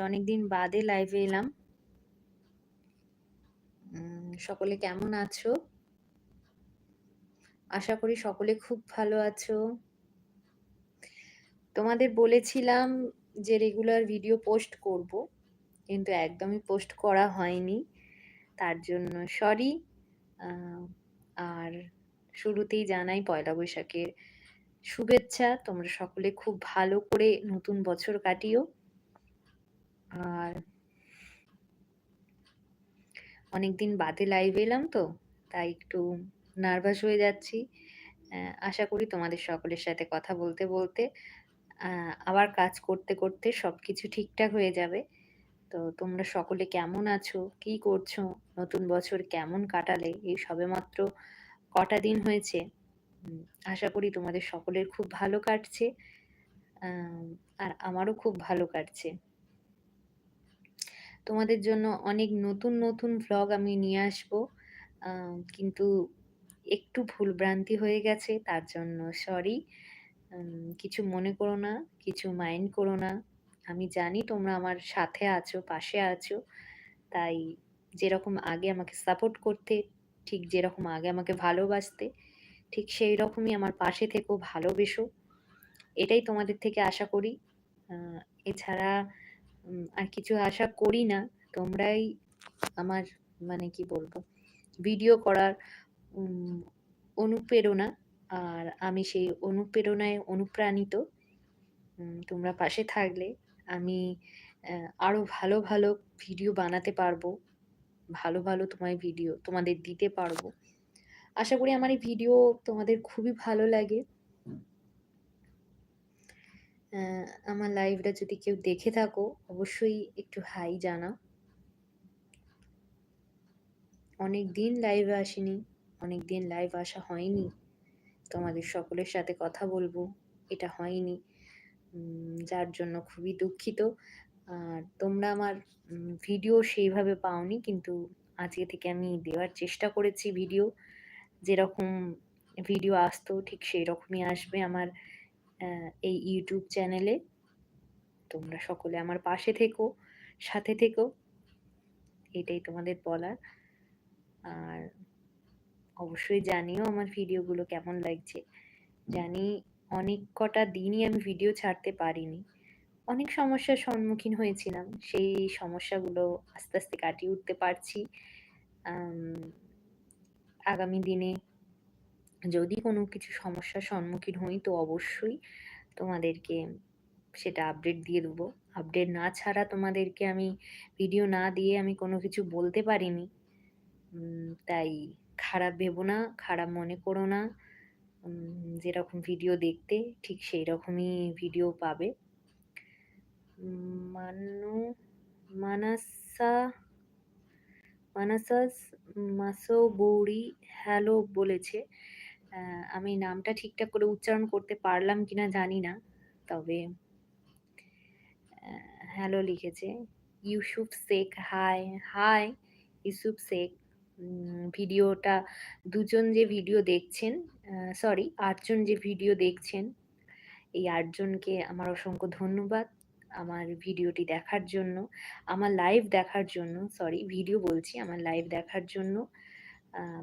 অনেকদিন বাদে লাইভে এলাম। সকলে কেমন আছো? আশা করি সকলে খুব ভালো আছো। তোমাদের বলেছিলাম যে রেগুলার ভিডিও পোস্ট করব। কিন্তু একদমই পোস্ট করা হয়নি। তার জন্য সরি। আর শুরুতেই জানাই পয়লা বৈশাখের শুভেচ্ছা। তোমরা সকলে খুব ভালো করে নতুন বছর কাটিও। আর অনেকদিন বাদে লাইভে এলাম তো, তাই একটু নার্ভাস হয়ে যাচ্ছি। আশা করি তোমাদের সকলের সাথে কথা বলতে, বলতে আবার কাজ করতে, করতে সব কিছু ঠিকঠাক হয়ে যাবে। তো তোমরা সকলে কেমন আছো? কি করছ? নতুন বছর কেমন কাটালে? এই সবেমাত্র কটা দিন হয়েছে। আশা করি তোমাদের সকলের খুব ভালো কাটছে। আর আমারও খুব ভালো কাটছে। তোমাদের জন্য অনেক নতুন, নতুন ভ্লগ আমি নিয়ে আসব। কিন্তু একটু ভুলভ্রান্তি হয়ে গেছে তার জন্য সরি। কিছু মনে করো না, কিছু মাইন্ড করো না। আমি জানি তোমরা আমার সাথে আছো, পাশে আছো। তাই যেরকম আগে আমাকে সাপোর্ট করতে, ঠিক যেরকম আগে আমাকে ভালোবাসতে, ঠিক সেই রকমই আমার পাশে থেকেও ভালোবেসো। এটাই তোমাদের থেকে আশা করি। এছাড়া আর কিছু আশা করি না। তোমরাই আমার মানে কি বলব? ভিডিও করার অনুপ্রেরণা। আর আমি সেই অনুপ্রেরণায় অনুপ্রাণিত। তোমরা পাশে থাকলে আমি অ্যা আরও ভালো, ভালো ভিডিও বানাতে পারব। ভালো, ভালো তোমায় ভিডিও তোমাদের দিতে পারব। আশা করি আমার এই ভিডিও তোমাদের খুবই ভালো লাগে। আমার লাইভটা যদি কেউ দেখে থাকো, অবশ্যই একটু হাই জানাও। অনেকদিন লাইভে আসিনি। অনেক দিন লাইভ আসা হয়নি। তোমাদের সকলের সাথে কথা বলব। এটা হয়নি। যার জন্য খুবই দুঃখিত। আর তোমরা আমার ভিডিও সেইভাবে পাওনি। কিন্তু আজকে থেকে আমি দেওয়ার চেষ্টা করেছি ভিডিও। যেরকম ভিডিও আসতো ঠিক সেই রকমই আসবে আমার এই ইউটিউব চ্যানেলে। তোমরা সকলে আমার পাশে থেকো, সাথে থেকো। এটাই তোমাদের বলার। আর অবশ্যই জানিও আমার ভিডিওগুলো কেমন লাগছে। জানি অনেক কটা দিনই আমি ভিডিও ছাড়তে পারিনি। অনেক সমস্যার সম্মুখীন হয়েছিলাম। সেই সমস্যাগুলো আস্তে, আস্তে কাটিয়ে উঠতে পারছি। আগামী দিনে যদি কোনো কিছু সমস্যার সম্মুখীন হই তো অবশ্যই তোমাদেরকে সেটা আপডেট দিয়ে দেবো। আপডেট না ছাড়া তোমাদেরকে আমি ভিডিও না দিয়ে আমি কোনো কিছু বলতে পারিনি। তাই খারাপ ভেবো না, খারাপ মনে করো না। যেরকম ভিডিও দেখতে ঠিক সেই রকমই ভিডিও পাবে। মানু মানাসা মানাসাস মাসোবৌড়ি হ্যালো বলেছে। আমি নামটা ঠিকঠাক করে উচ্চারণ করতে পারলাম কিনা জানি না। তবে হ্যালো লিখেছে। Yusuf Sheikh hi, hi Yusuf Sheikh. ভিডিওটা দুজন যে ভিডিও দেখছেন, সরি আটজন যে ভিডিও দেখছেন, এই আটজনকে আমার অসংখ্য ধন্যবাদ। আমার ভিডিওটি দেখার জন্য, আমার লাইভ দেখার জন্য, সরি ভিডিও বলছি, আমার লাইভ দেখার জন্য।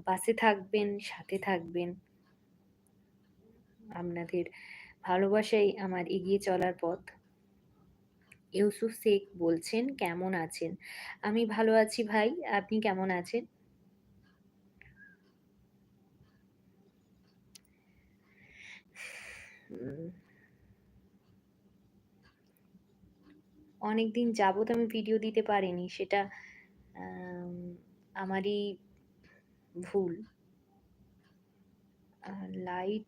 পাশে থাকবেন, সাথে থাকবেন। আপনাদের ভালোবাসাই আমার এগিয়ে চলার পথ। ইউসুফ শেখ বলছেন, "কেমন আছেন?" আমি ভালো আছি ভাই। আপনি কেমন আছেন? অনেকদিন যাবৎ আমি ভিডিও দিতে পারিনি। সেটা আমারই ভুল। লাইট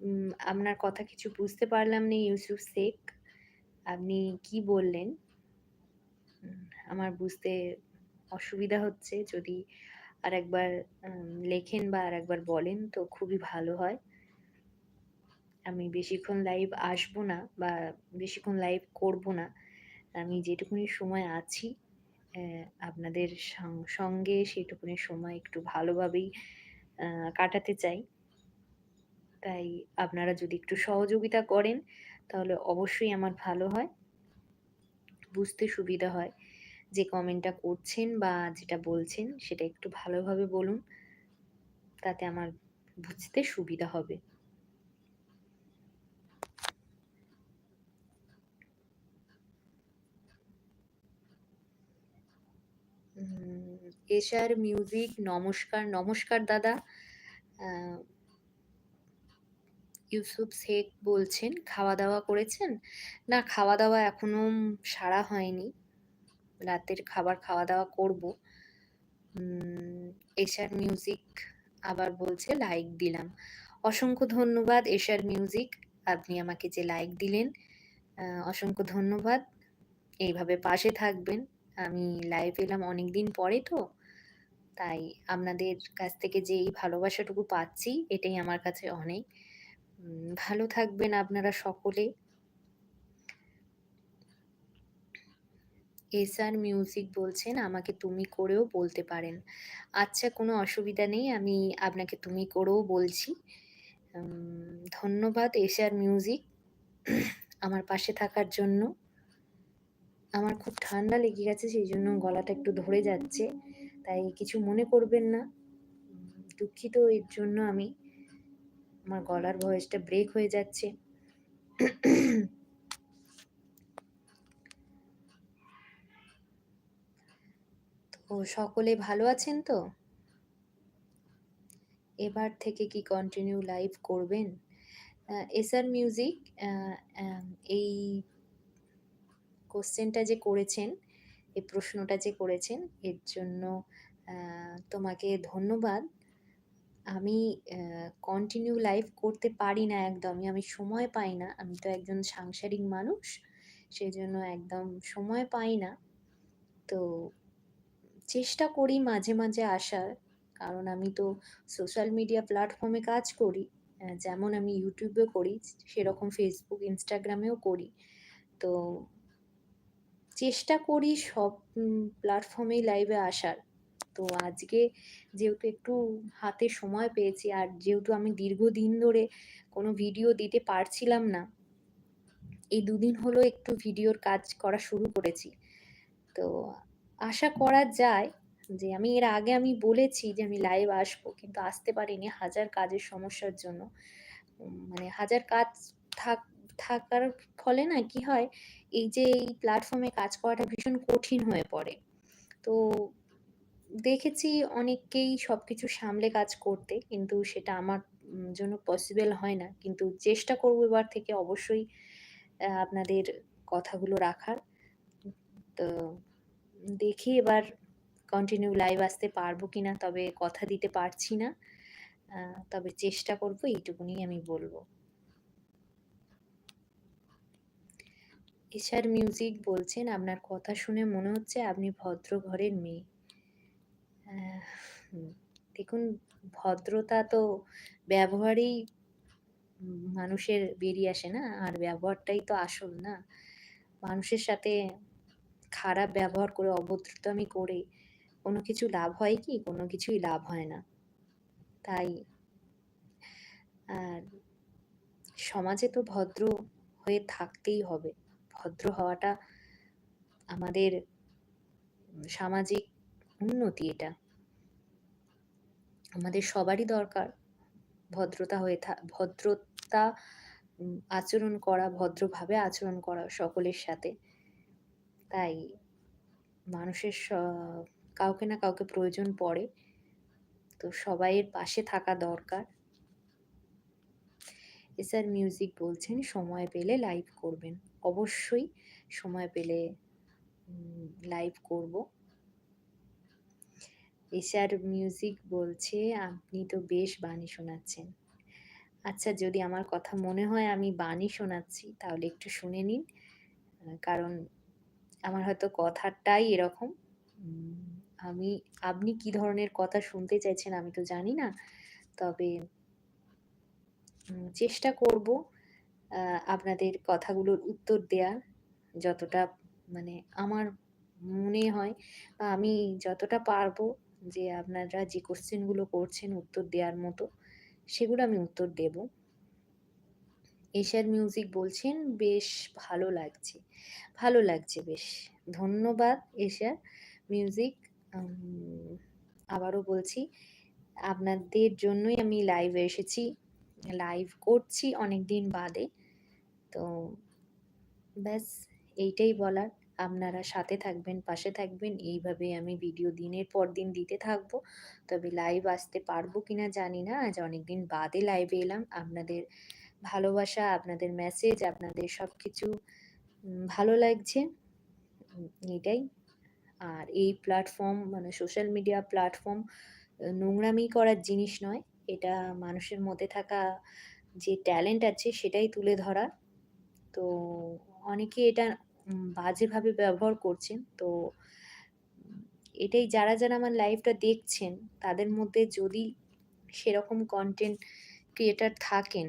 উম, আপনার কথা কিছু বুঝতে পারলাম না, ইউসুফ শেখ। আপনি কি বললেন? আমার বুঝতে অসুবিধা হচ্ছে। যদি আরেকবার, উম, লেখেন বা আর একবার বলেন তো খুবই ভালো হয়। আমি বেশিক্ষণ লাইভ আসব না বা বেশিক্ষণ লাইভ করব না। আমি যেটুকুনি সময় আছি আপনাদের সঙ্গে সেটুকুনি সময় একটু ভালোভাবেই কাটাতে চাই। তাই আপনারা যদি একটু সহযোগিতা করেন, তাহলে অবশ্যই আমার ভালো হয়। বুঝতে সুবিধা হয় যে কমেন্টটা করছেন বা যেটা বলছেন, সেটা একটু ভালোভাবে বলুন। তাতে আমার বুঝতে সুবিধা হবে। এশার মিউজিক, নমস্কার নমস্কার দাদা। ইউসুফ শেখ বলছেন, খাওয়া দাওয়া করেছেন? না, খাওয়া দাওয়া এখনও সারা হয়নি। রাতের খাবার খাওয়া দাওয়া করব। এশার মিউজিক আবার বলছে লাইক দিলাম। অসংখ্য ধন্যবাদ এশার মিউজিক। আপনি আমাকে যে লাইক দিলেন অসংখ্য ধন্যবাদ। এইভাবে পাশে থাকবেন। আমি লাইভ এলাম অনেক দিন পরে তো। তাই আপনাদের কাছ থেকে যে এই ভালোবাসাটুকু পাচ্ছি, এটাই আমার কাছে অনেক। ভালো থাকবেন আপনারা সকলে। এসআর মিউজিক বলছেন, আমাকে তুমি করেও বলতে পারেন। আচ্ছা কোনো অসুবিধা নেই, আমি আপনাকে তুমি করেও বলছি। ধন্যবাদ এসআর মিউজিক আমার পাশে থাকার জন্য। আমার খুব ঠান্ডা লেগে গেছে, সেই জন্য গলাটা একটু ধরে যাচ্ছে। তাই কিছু মনে করবেন না। দুঃখিত, এর জন্য আমি আমার গলার ভয়েসটা ব্রেক হয়ে যাচ্ছে। তো সকলে ভালো আছেন তো? এবার থেকে কি কন্টিনিউ লাইভ করবেন? এসআর মিউজিক এই কোশ্চেনটা যে করেছেন এই প্রশ্নটা যে করেছেন, এর জন্য তোমাকে ধন্যবাদ। আমি কন্টিনিউ লাইভ করতে পারি না একদমই, আমি সময় পাই না। আমি তো একজন সাংসারিক মানুষ সেই জন্য একদম সময় পাই না। তো, চেষ্টা করি মাঝে মাঝে আসার, কারণ আমি তো সোশ্যাল মিডিয়া প্ল্যাটফর্মে কাজ করি যেমন আমি ইউটিউবে করি, সেরকম ফেসবুক ইনস্টাগ্রামেও করি। তো চেষ্টা করি সব প্ল্যাটফর্মেই লাইভে আসার। তো আজকে যেহেতু একটু হাতে সময় পেয়েছি, আর যেহেতু আমি দীর্ঘদিন ধরে কোনো ভিডিও দিতে পারছিলাম না, এই দুদিন হলো একটু ভিডিওর কাজ করা শুরু করেছি। তো আশা করা যায় যে আমি এর আগে আমি বলেছি যে আমি লাইভ আসব, কিন্তু আসতে পারিনি হাজার কাজের সমস্যার জন্য। মানে হাজার কাজ থাক থাকার ফলে না কি হয়, এই যে এই প্ল্যাটফর্মে কাজ করাটা ভীষণ কঠিন হয়ে পড়ে। তো দেখেছি অনেককেই সব কিছু সামলে কাজ করতে, কিন্তু সেটা আমার জন্য পসিবল হয় না। কিন্তু চেষ্টা করব এবার থেকে অবশ্যই আপনাদের কথাগুলো রাখার। তো দেখি এবার কন্টিনিউ লাইভ আসতে পারব কি না তবে কথা দিতে পারছি না। তবে চেষ্টা করব এইটুকুনি আমি বলব। এশার মিউজিক বলছেন, আপনার কথা শুনে মনে হচ্ছে আপনি ভদ্র ঘরের মেয়ে। দেখুন, ভদ্রতা তো ব্যবহারেই মানুষের বেরিয়ে আসে না, আর ব্যবহারটাই তো আসল না। মানুষের সাথে খারাপ ব্যবহার করে, অভদ্রতামি করে কোনো কিছু লাভ হয় কি? কোনো কিছুই লাভ হয় না। তাই, আর সমাজে তো ভদ্র হয়ে থাকতেই হবে। ভদ্র হওয়াটা আমাদের সামাজিক উন্নতি এটা। আমাদের সবারই দরকার ভদ্রতা হয়ে থা, ভদ্রতা আচরণ করা, ভদ্রভাবে আচরণ করা সকলের সাথে। তাই মানুষের কাউকে না কাউকে প্রয়োজন পড়ে। তো সবাইয়ের পাশে থাকা দরকার। এসআর মিউজিক বলছেন, সময় পেলে লাইভ করবেন। অবশ্যই সময় পেলে লাইভ করব। এশার মিউজিক বলছে, আপনি তো বেশ বাণী শোনাচ্ছেন। আচ্ছা যদি আমার কথা মনে হয় আমি বাণী শোনাচ্ছি, তাহলে একটু শুনে নিন। কারণ আমার হয়তো কথাটাই এরকম আমি, আপনি কি ধরনের কথা শুনতে চাইছেন আমি তো জানি না। তবে চেষ্টা করব আপনাদের কথাগুলোর উত্তর দেওয়ার যতটা মানে আমার মনে হয় বা আমি যতটা পারব যে আপনারা যে কোশ্চেনগুলো করছেন উত্তর দেওয়ার মতো, সেগুলো আমি উত্তর দেব এশার মিউজিক বলছেন, বেশ ভালো লাগছে। ভালো লাগছে বেশ। ধন্যবাদ এশার মিউজিক। আবারও বলছি, আপনাদের জন্যই আমি লাইভে এসেছি। লাইভ করছি অনেক দিন বাদে। তো ব্যাস এইটাই বলার। আপনারা সাথে থাকবেন, পাশে থাকবেন। এইভাবে আমি ভিডিও দিনের পর দিন দিতে থাকব। তবে লাইভ আসতে পারব কি না জানি না। আজ অনেকদিন বাদে লাইভে এলাম। আপনাদের ভালোবাসা, আপনাদের মেসেজ, আপনাদের সব কিছু ভালো লাগছে। এটাই। আর এই প্ল্যাটফর্ম মানে সোশ্যাল মিডিয়া প্ল্যাটফর্ম নোংরামি করার জিনিস নয়। এটা মানুষের মধ্যে থাকা যে ট্যালেন্ট আছে সেটাই তুলে ধরা। তো অনেকে এটা বাজেভাবে ব্যবহার করছেন। তো এটাই যারা, যারা আমার লাইভটা দেখছেন তাদের মধ্যে যদি সেরকম কন্টেন্ট ক্রিয়েটার থাকেন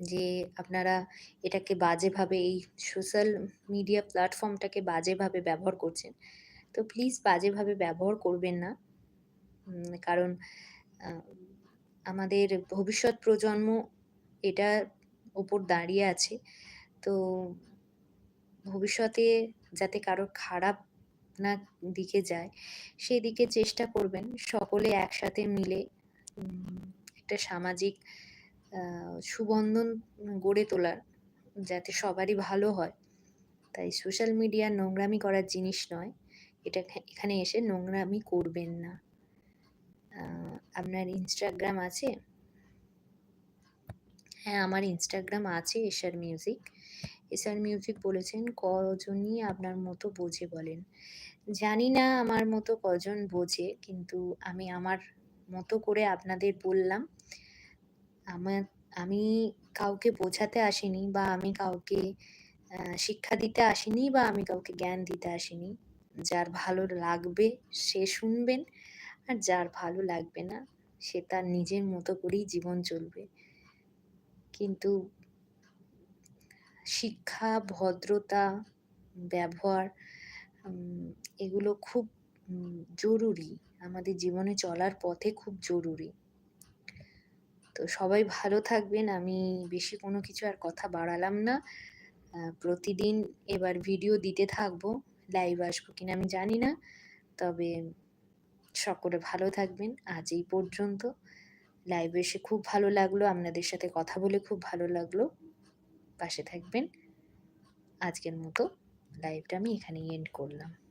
যে আপনারা এটাকে বাজেভাবে এই সোশ্যাল মিডিয়া প্ল্যাটফর্মটাকে বাজেভাবে ব্যবহার করছেন। তো প্লিজ বাজেভাবে ব্যবহার করবেন না। কারণ আমাদের ভবিষ্যৎ প্রজন্ম এটার উপর দাঁড়িয়ে আছে। তো ভবিষ্যতে যাতে কারও খারাপ না দিকে যায়, সেদিকে চেষ্টা করবেন। সকলে একসাথে মিলে একটা সামাজিক সুবন্ধন গড়ে তোলার, যাতে সবারই ভালো হয়। তাই সোশ্যাল মিডিয়া নোংরামি করার জিনিস নয়। এটা এখানে এসে নোংরামি করবেন না। আপনার ইনস্টাগ্রাম আছে? হ্যাঁ, আমার ইনস্টাগ্রাম আছে এশার মিউজিক। এশার মিউজিক বলেছেন কজনই আপনার মতো বোঝে বলেন। জানি না আমার মতো কজন বোঝে কিন্তু আমি আমার মতো করে আপনাদের বললাম। আমার আমি কাউকে বোঝাতে আসিনি বা আমি কাউকে শিক্ষা দিতে আসিনি বা আমি কাউকে জ্ঞান দিতে আসিনি। যার ভালো লাগবে সে শুনবেন। আর যার ভালো লাগবে না সে তার নিজের মতো করেই জীবন চলবে। কিন্তু শিক্ষা, ভদ্রতা, ব্যবহার এগুলো খুব জরুরি। আমাদের জীবনে চলার পথে খুব জরুরি। তো সবাই ভালো থাকবেন। আমি বেশি কোনো কিছু আর কথা বাড়ালাম না। প্রতিদিন এবার ভিডিও দিতে থাকব। লাইভ আসব কিনা আমি জানি না। তবে সকলে ভালো থাকবেন। আজ এই পর্যন্ত। লাইভে এসে খুব ভালো লাগল। আপনাদের সাথে কথা বলে খুব ভালো লাগল। পাশে থাকবেন। আজকের মতো লাইভটা আমি এখানেই এন্ড করলাম।